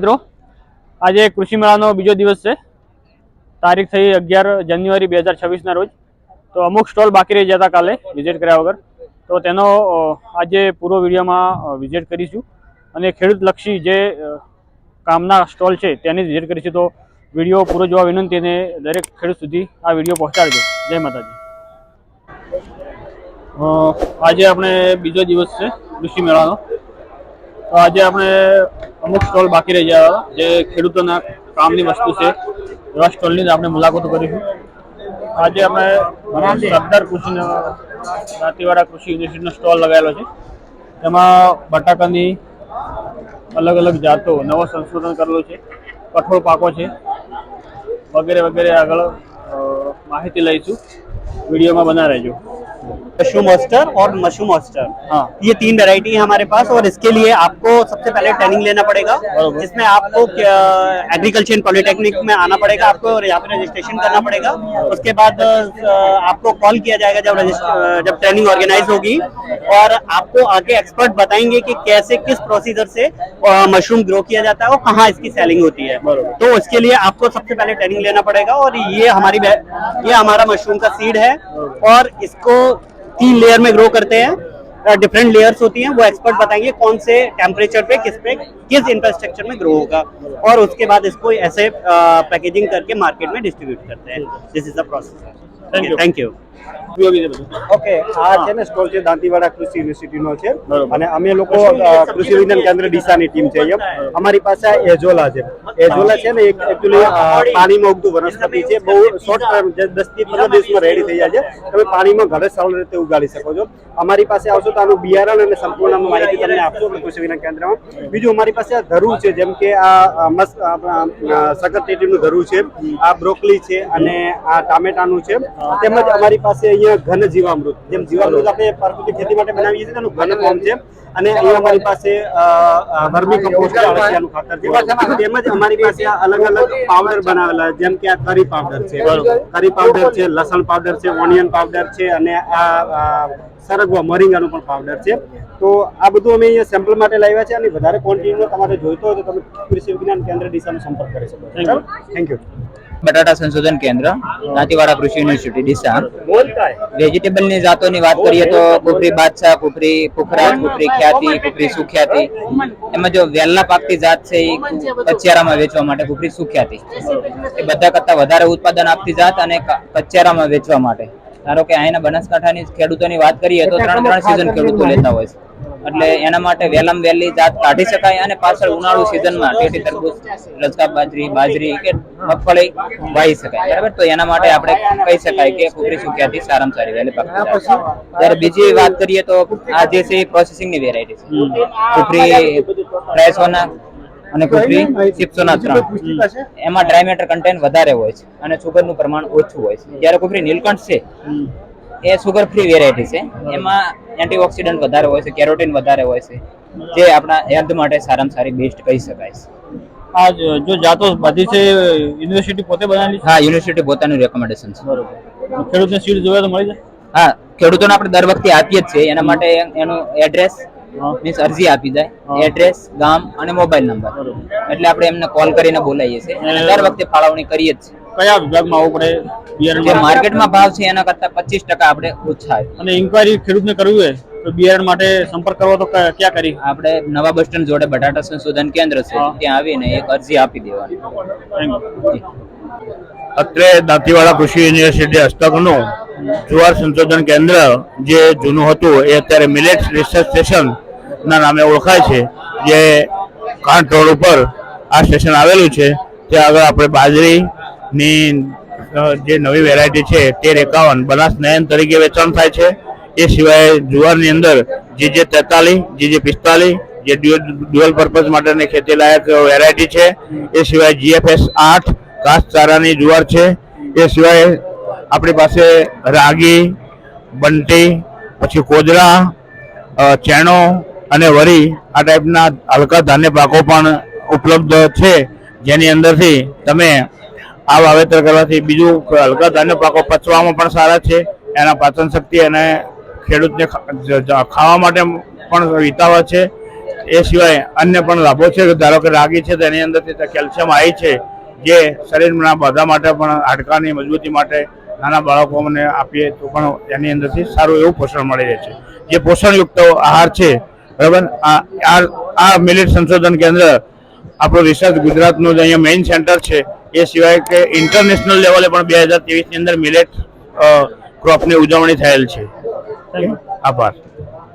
મિત્રો, આજે કૃષિ મેળાનો બીજો દિવસ છે. તારીખ થઈ અગિયાર જાન્યુઆરી બે હજાર છવ્વીસના રોજ. તો અમુક સ્ટોલ બાકી રહી જતા કાલે વિઝિટ કર્યા વગર. તો તેનો આજે પૂરો વિડીયોમાં વિઝિટ કરીશું. અને ખેડૂતલક્ષી જે કામના સ્ટોલ છે તેની વિઝિટ કરીશું. તો વીડિયો પૂરો જોવા વિનંતી અને દરેક ખેડૂત સુધી આ વીડિયો પહોંચાડજો. જય માતાજી. આજે આપણે બીજો દિવસ છે કૃષિ મેળાનો. તો આજે આપણે અમુક સ્ટોલ બાકી રહી ગયા જે ખેડૂતોના કામની વસ્તુ છે, એવા સ્ટોલની આપણે મુલાકાતો કરીશું. આજે આપણે સરદાર કૃષિ દાંતીવાડા કૃષિ યુનિવર્સિટીનો સ્ટોલ લગાવેલો છે. તેમાં બટાકાની અલગ અલગ જાતો નવો સંશોધન કરેલું છે, કઠોળ પાકો છે, વગેરે વગેરે આગળ માહિતી લઈશું. વિડીયોમાં બના રહેજો. मशरूम ऑस्टर और मशरूम ऑस्टर हाँ। ये तीन वैरायटी है हमारे पास और इसके लिए आपको सबसे पहले ट्रेनिंग लेना पड़ेगा। इसमें आपको एग्रीकल्चर एंड पॉलिटेक्निक में आना पड़ेगा आपको यहाँ पे रजिस्ट्रेशन करना पड़ेगा। उसके बाद आपको कॉल किया जाएगा जब जब ट्रेनिंग ऑर्गेनाइज होगी और आपको आगे एक्सपर्ट बताएँगे कि कैसे किस प्रोसीजर से मशरूम ग्रो किया जाता है और कहाँ इसकी सेलिंग होती है। तो उसके लिए आपको सबसे पहले ट्रेनिंग लेना पड़ेगा और ये हमारी ये हमारा मशरूम का सीड है और इसको तीन लेयर में ग्रो करते हैं डिफरेंट लेयर्स होती हैं, वो एक्सपर्ट बताएँगे कौन से टेम्परेचर पे, किस पे, किस इंफ्रास्ट्रक्चर में ग्रो होगा। और उसके बाद इसको ऐसे पैकेजिंग करके मार्केट में डिस्ट्रीब्यूट करते हैं। This is the process thank you thank you okay આ છે ને સ્ટોલ છે દાંતીવાડા કૃષિ યુનિવર્સિટીનો છે. અને અમે લોકો કૃષિ વિજ્ઞાન કેન્દ્ર ડીસાની ટીમ છે અમારી પાસે એજોલા છે. એજોલા છે ને એક એકચ્યુઅલી પાણીમાં ઉગતું વનસ્પતિ છે. બહુ શોર્ટ ટર્મ દસથી પંદર દિવસમાં રેડી થઈ જાય છે. તમે પાણીમાં ઘરે સરળ રીતે ઉગાડી શકો છો. અમારી પાસે આવશો તો આનું બિયારણ અને સંપૂર્ણ માહિતી તમને આપશો કૃષિ વિજ્ઞાન કેન્દ્રમાં. બીજું અમારી પાસે આ ધરું છે જેમ કે આ મસ્ત સગત ટેટીનું ધરું છે. આ બ્રોકલી છે અને આ ટામેટાનું છે. તેમજ અમારી પાસે અહીંયા ઘન જીવામૃત જેમ જીવામૃત આપણે પ્રાકૃતિક ખેતી માટે બનાવીએ છીએ તેનું ઘન ફોર્મ છે. અને અહીંયા અમારી પાસે વર્મી કમ્પોસ્ટ છે અળસિયાનું ખાતર છે. તેમજ અમારી પાસે અલગ અલગ પાવડર બનાવેલા જેમ કે આ કરી પાવડર છે. કરી પાવડર છે લસણ પાવડર છે ઓનિયન પાવડર છે અને આ સરગવા મરીંગાનું પણ પાવડર છે. તો આ બધું અમે અહીંયા સેમ્પલ માટે લાવ્યા છે અને વધારે ક્વોન્ટિટીમાં તમારે જોઈતો હોય તો તમે કૃષિ વિજ્ઞાન કેન્દ્ર ડીસાનો સંપર્ક કરી શકો થેન્ક યુ બટાટા સંશોધન કેન્દ્ર દાંતીવાડા કૃષિ યુનિવર્સિટી ડીસા. વેજીટેબલની જાતોની વાત કરીએ તો કુફરી બાદશાહ કુફરી પુખરાજ કુફરી ખ્યાતિ કુફરી સુખ્યાતિ. એમાં જો વેલના પાકતી જાત છે એ કચિયારામાં વેચવા માટે કુફરી સુખ્યાતિ. એ બધા કરતા વધારે ઉત્પાદન આપતી જાત અને કચિયારામાં વેચવા માટે. ધારો કે અહીંના બનાસકાંઠાની ખેડૂતોની વાત કરીએ તો ત્રણ ત્રણ સિઝન ખેડૂતો લેતા હોય છે. એટલે એના માટે વેલમ વહેલી જાત કાઢી શકાય અને પાછળ ઉનાળુ સિઝનમાં ટેટી તરબૂચ રજકા બાજરી બાજરી કે મગફળી વાવી શકાય. બરાબર? તો એના માટે આપણે કહી શકાય કે કુકરી સુક્યાથી સારામાં સારી વહેલી જાત ત્યારે બીજી વાત કરીએ તો આ જે છે પ્રોસેસિંગની વેરાયટી છે. કુકરી ફ્રેશોના અને કુકરી સિપ્સોના ત્રણ. એમાં ડ્રાય મેટર કન્ટેન્ટ વધારે હોય છે અને સુગરનું પ્રમાણ ઓછું હોય છે. જ્યારે કુકરી નીલકંઠ છે એ સુગર ફ્રી વેરાયટી છે. એમાં એન્ટીઓક્સિડન્ટ વધારે હોય છે કેરોટીન વધારે હોય છે જે આપણા હેલ્થ માટે સારામાં સારી બેસ્ટ કહી શકાય છે. આ જો જાતો બધી છે યુનિવર્સિટી પોતે બનાવેલી? હા યુનિવર્સિટી પોતાનું રેકમેન્ડેશન છે. બરોબર. ખેડૂતને સીડ જોવે તો મળી જાય? હા ખેડૂતોને આપણે દર વખતે આપીએ જ છીએ એના માટે એનું એડ્રેસ. મીન્સ અરજી આપી. જાય. એડ્રેસ ગામ અને મોબાઈલ નંબર એટલે આપણે એમને કોલ કરીને બોલાવીએ છીએ. દર વખતે ફાળવણી કરીએ જ છીએ. કયા વિભાગમાં આવવું પડે? બિયારણ જે માર્કેટમાં ભાવ છે એના કરતા પચીસ ટકા આપણે ઓછા અને ઇન્કવાયરી ખેડૂતને કરવી હોય તો બિયારણ માટે સંપર્ક કરવો તો ક્યાં કરી? આપણે નવા બસ સ્ટેન્ડ જોડે બટાટા સંશોધન કેન્દ્ર છે ત્યાં આવીને એક અરજી આપી દેવાની. અત્રે દાંતીવાડા કૃષિ યુનિવર્સિટી હસ્તકનું જુવાર સંશોધન કેન્દ્ર જે જૂનું હતું એ અત્યારે મિલેટ રિસર્ચ સ્ટેશન ના નામે ઓળખાય છે જે કાંઠ રોડ ઉપર આ સ્ટેશન આવેલું છે ત્યાં આગળ આપણે બાજરીની અ, જે નવી વેરાયટી છે તેર એકાવન બનાસ નયન તરીકે વેચાણ થાય છે. એ સિવાય જુવારની અંદર જે જે તેતાલીસ જે જે પિસ્તાલીસ જે ડ્યુઅલ પર્પઝ માટેની ખેતી લાયક વેરાયટી છે. એ સિવાય જીએફએસ આઠ ઘાસચારાની જુવાર છે. એ સિવાય આપણી પાસે રાગી બંટી પછી કોદરા ચેણો અને વરી આ ટાઈપના હલકા ધાન્ય પાકો પણ ઉપલબ્ધ છે. જેની અંદરથી તમે આ વાવેતર કરવાથી બીજું હલકા ધાન્ય પાકો પચવામાં પણ સારા છે, એના પાચન શક્તિ અને ખેડૂતને ખાવા માટે પણ વિતાવા છે. એ સિવાય અન્ય પણ લાભો છે ધારો કે રાગી છે તેની અંદરથી કેલ્શિયમ આવી છે, જે શરીરના બધા માટે પણ હાડકાની મજબૂતી માટે નાના બાળકોને આપીએ તો પણ એની અંદરથી સારું એવું પોષણ મળી રહે છે. જે પોષણયુક્ત આહાર છે, બરાબર? આ આ મિલેટ સંશોધન કેન્દ્ર આપણું રિસર્ચ ગુજરાતનું જે અહીંયા મેઇન સેન્ટર છે. એ સિવાય કે ઇન્ટરનેશનલ લેવલે પણ બે હજાર ત્રેવીસની અંદર મિલેટ ક્રોપની ઉજવણી થયેલ છે. આભાર.